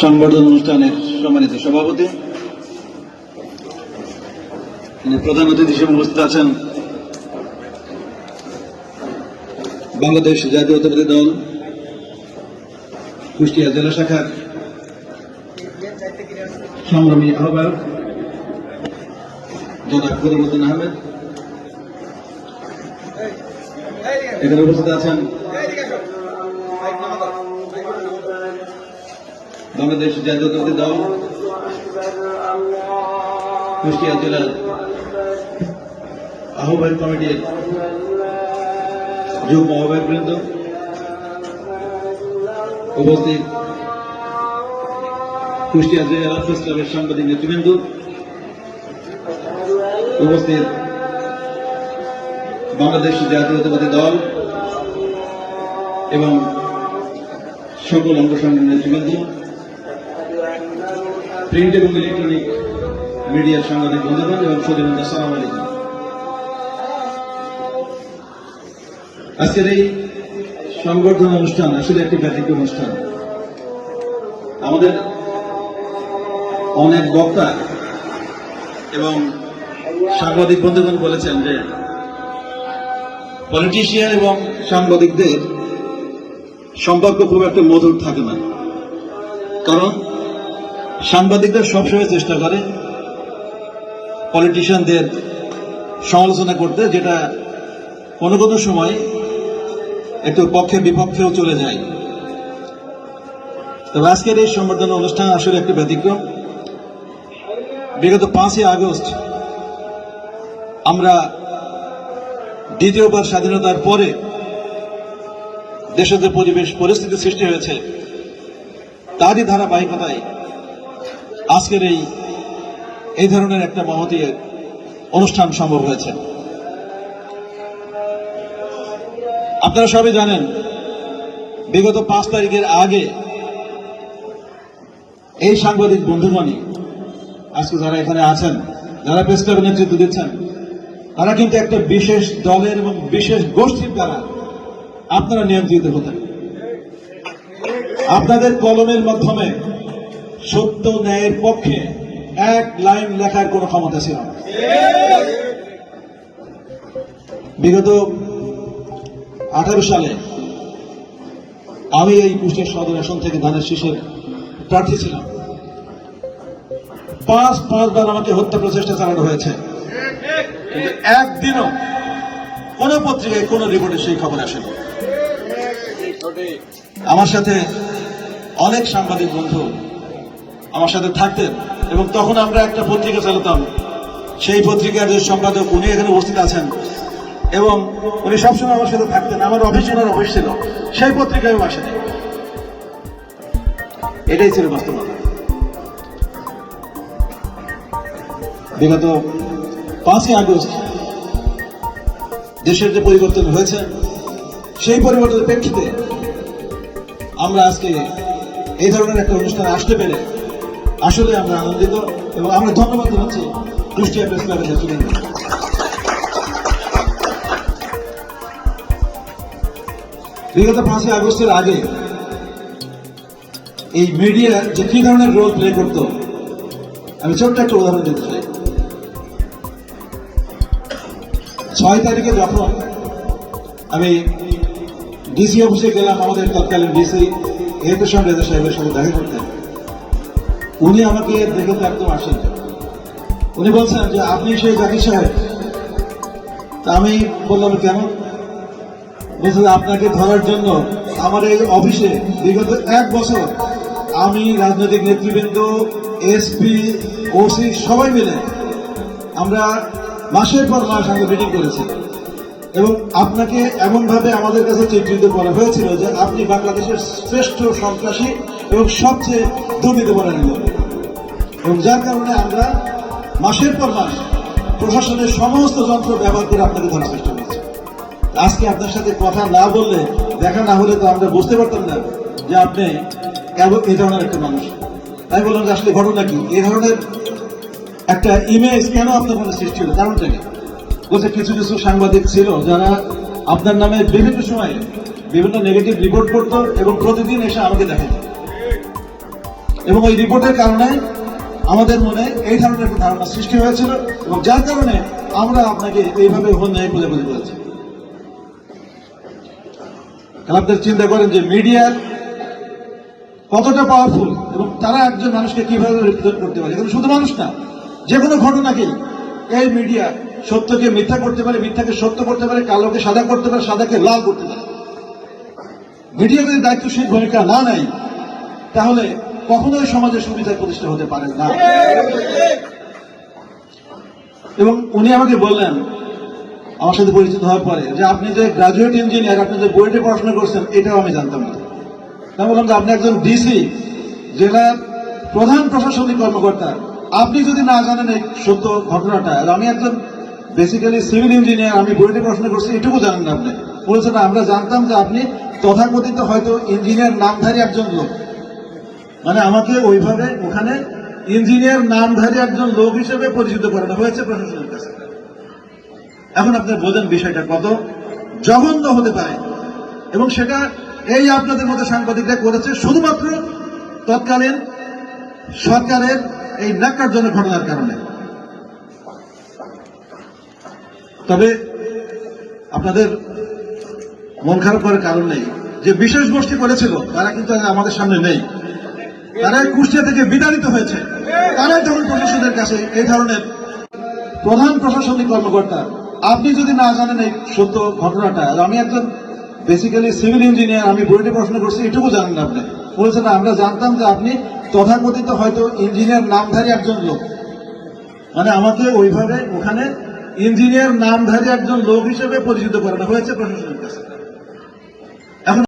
সংবর্ধনা অনুষ্ঠানের সম্মানিত সভাপতি। প্রধান অতিথি হিসেবে উপস্থিত আছেন। বাংলাদেশ জাতীয়তাবাদী দল, কুষ্টিয়া জেলা শাখার সংগ্রামী আহ্বায়ক, জনাব করিমুদ্দিন আহমেদ। এখানে উপস্থিত আছেন বাংলাদেশ জাতীয়তাবাদী দল কুষ্টিয়া জেলার আহ্বায়ক কমিটির যুগ্ম আহ্বায়ক বৃন্দ উপস্থিত। কুষ্টিয়া জেলা প্রেস ক্লাবের সাংবাদিক নেতৃবৃন্দ উপস্থিত। বাংলাদেশ জাতীয়তাবাদী দল এবং সকল অঙ্গ নেতৃবৃন্দ। প্রিন্ট এবং ইলেকট্রনিক মিডিয়ার সাংবাদিক বন্ধুগণ এবং সদীবৃন্দ আসসালামু আলাইকুম। আজকের এই সংবর্ধনা অনুষ্ঠান আসলে একটি ব্যতিক্রম অনুষ্ঠান। আমাদের অনেক বক্তা এবং সাংবাদিক বন্ধুগণ বলেছেন যে পলিটিশিয়ান এবং সাংবাদিকদের সম্পর্ক খুব একটা মধুর থাকে না। কারণ সাংবাদিকরা সবসময় চেষ্টা করে পলিটিশিয়ানদের সমালোচনা করতে, যেটা কোনো কোনো সময় একটু পক্ষে বিপক্ষেও চলে যায়। তবে আজকের এই সংবর্ধনা অনুষ্ঠান আসলে একটি ব্যতিক্রম। বিগত পাঁচই আগস্ট আমরা দ্বিতীয়বার স্বাধীনতার পরে দেশের যে পরিবেশ, পরিস্থিতি সৃষ্টি হয়েছে, তারই ধারাবাহিকতায় আজকের এই এই ধরনের একটা মহতী অনুষ্ঠান সম্ভব হয়েছে। আপনারা সবাই জানেন, বিগত পাঁচ তারিখের আগে এই সাংবাদিক বন্ধুগণই, আজকে যারা এখানে আছেন, যারা প্রেস ক্লাবের নেতৃত্ব দিচ্ছেন, তারা কিন্তু একটা বিশেষ দলের এবং বিশেষ গোষ্ঠীর দ্বারা আপনারা নিয়ন্ত্রিত হতেন। আপনাদের কলমের মাধ্যমে সত্য ন্যায়ের পক্ষে এক লাইন লেখার কোনো ক্ষমতা ছিল বিগত আঠারো সালে আমি এই কুষ্টিয়া সদর আসন থেকে ধানের শীষের প্রার্থী ছিলাম। পাঁচ, পাঁচবার আমাকে হত্যা প্রচেষ্টা চালানো হয়েছে। একদিনও কোন পত্রিকায় কোন রিপোর্টে সেই খবর আসেনি। আমার সাথে অনেক সাংবাদিক বন্ধু আমার সাথে থাকতেন এবং তখন আমরা একটা পত্রিকা চালাতাম। সেই পত্রিকার যে সম্পাদক, উনি এখানে উপস্থিত আছেন এবং উনি সবসময় আমার সাথে থাকতেন। আমার অফিস ওনার অফিস ছিল। সেই পত্রিকায় আসেনি। এটাই ছিল বাস্তবতা। বিগত পাঁচই আগস্ট দেশের যে পরিবর্তন হয়েছে, সেই পরিবর্তনের প্রেক্ষিতে আমরা আজকে এই ধরনের একটা অনুষ্ঠানে আসতে পেরে আসলে আমরা আনন্দিত এবং আমরা ধন্যবাদ জানাচ্ছি কুষ্টিয়া প্রেস ক্লাবের নেতৃবৃন্দ। বিগত পাঁচই আগস্টের আগে এই মিডিয়া যে কি ধরনের রোল প্লে করত, আমি ছোট্ট একটা উদাহরণ দিতে চাই। ছয় তারিখে যখন আমি ডিসি অফিসে গেলাম, আমাদের তৎকালীন ডিসি এহতেশাম রেজা সাহেবের সাথে দেখা করতে। উনি আমাকে দেখে তো একদম আসেন উনি বলছেন যে, আপনি সেই জাকির সাহেব? তা আমি বললাম, কেন? বলছেন আপনাকে ধরার জন্য আমার এই অফিসে বিগত এক বছর আমি রাজনৈতিক নেতৃবৃন্দ, এসপি, ওসি সবাই মিলে আমরা মাসের পর মাস আমরা মিটিং করেছি। এবং আপনাকে এমনভাবে আমাদের কাছে চিত্রিত করা হয়েছিল যে, আপনি বাংলাদেশের শ্রেষ্ঠ সন্ত্রাসী এবং সবচেয়ে দুর্নীতিপরায়ণ লোক। এবং যার কারণে আমরা মাসের পর মাস প্রশাসনের সমস্ত যন্ত্র ব্যবহার করে আপনাকে ধরার চেষ্টা করছি। আজকে আপনার সাথে কথা না বললে, দেখা না হলে তো আমরা বুঝতে পারতাম না যে আপনি কেবল এই ধরনের একটা মানুষ। তাই বললাম যে আসলে ঘটনা কি? এই ধরনের একটা ইমেজ কেন আপনার মনে সৃষ্টি হলো? কারণটা কি? বলছে, কিছু কিছু সাংবাদিক ছিল যারা আপনার নামে বিভিন্ন সময়ে বিভিন্ন নেগেটিভ রিপোর্ট করতো এবং প্রতিদিন এসে আমাকে দেখাতো এবং ওই রিপোর্টের কারণে আমাদের মনে এই ধরনের একটা ধারণা সৃষ্টি হয়েছিল এবং যার কারণে আমরা আপনাকে এইভাবে অন্যায় বলে বলে তাহলে আপনারা চিন্তা করেন যে মিডিয়ার কতটা পাওয়ারফুল এবং তারা একজন মানুষকে কীভাবে রিপ্রেজেন্ট করতে পারে। শুধু মানুষ না, যে কোনো ঘটনাকেই এই মিডিয়া সত্যকে মিথ্যা করতে পারে, মিথ্যাকে সত্য করতে পারে, কালোকে সাদা করতে পারে, সাদাকে লাল করতে পারে। মিডিয়া যদি দায়িত্বশীল ভূমিকা না নেয়, তাহলে কখনোই সমাজের সুবিধা প্রতিষ্ঠা হতে পারে না। এবং উনি আমাকে বললেন, আমার সাথে পরিচিত হওয়ার পরে, যে আপনি যে গ্রাজুয়েট ইঞ্জিনিয়ার আপনি যে বুয়েটে পড়াশোনা করছেন, এটাও আমি জানতাম না। আমি বললাম যে আপনি একজন ডিসি জেলার প্রধান প্রশাসনিক কর্মকর্তা। আপনি যদি না জানেন এই সত্য ঘটনাটা আমি একজন বেসিক্যালি সিভিল ইঞ্জিনিয়ার আমি বুয়েটে পড়াশোনা করছি, এটুকু জানেন না আপনি। বলেছেন, আমরা জানতাম যে আপনি তথাকথিত হয়তো ইঞ্জিনিয়ার নামধারী একজন লোক। মানে আমাকে ওইভাবে ওখানে ইঞ্জিনিয়ার নামধারী একজন লোক হিসেবে পরিচিত করানো হয়েছে প্রশাসনের কাছে। এখন আপনি বোঝেন বিষয়টা কত জঘন্য হতে পারে। এবং সেটা এই আপনাদের মধ্যে সাংবাদিকরা করেছে শুধুমাত্র তৎকালীন সরকারের এই ন্যাক্কারজনক ঘটনার কারণে। তবে আপনাদের মন খারাপ করার কারণ নেই। যে বিশেষ গোষ্ঠী করেছিল, তারা কিন্তু আমাদের সামনে নেই। তারা কুষ্টিয়া থেকে বিতাড়িত হয়েছে। তারাই তখন প্রশাসনের কাছে এই ধরনের প্রধান প্রশাসনিক কর্মকর্তা। আপনি যদি না জানেন এই সত্য ঘটনাটা আমি একজন বেসিক্যালি সিভিল ইঞ্জিনিয়ার আমি বুয়েটে পড়াশোনা করছি, এটুকু জানেন না আপনি বলেছেন আমরা জানতাম যে আপনি তথাকথিত হয়তো ইঞ্জিনিয়ার নামধারী একজন লোক। মানে আমাকে ওইভাবে ওখানে ইঞ্জিনিয়ার নামধারী একজন লোক হিসেবে পরিচিত করানো হয়েছে প্রশাসনের কাছে।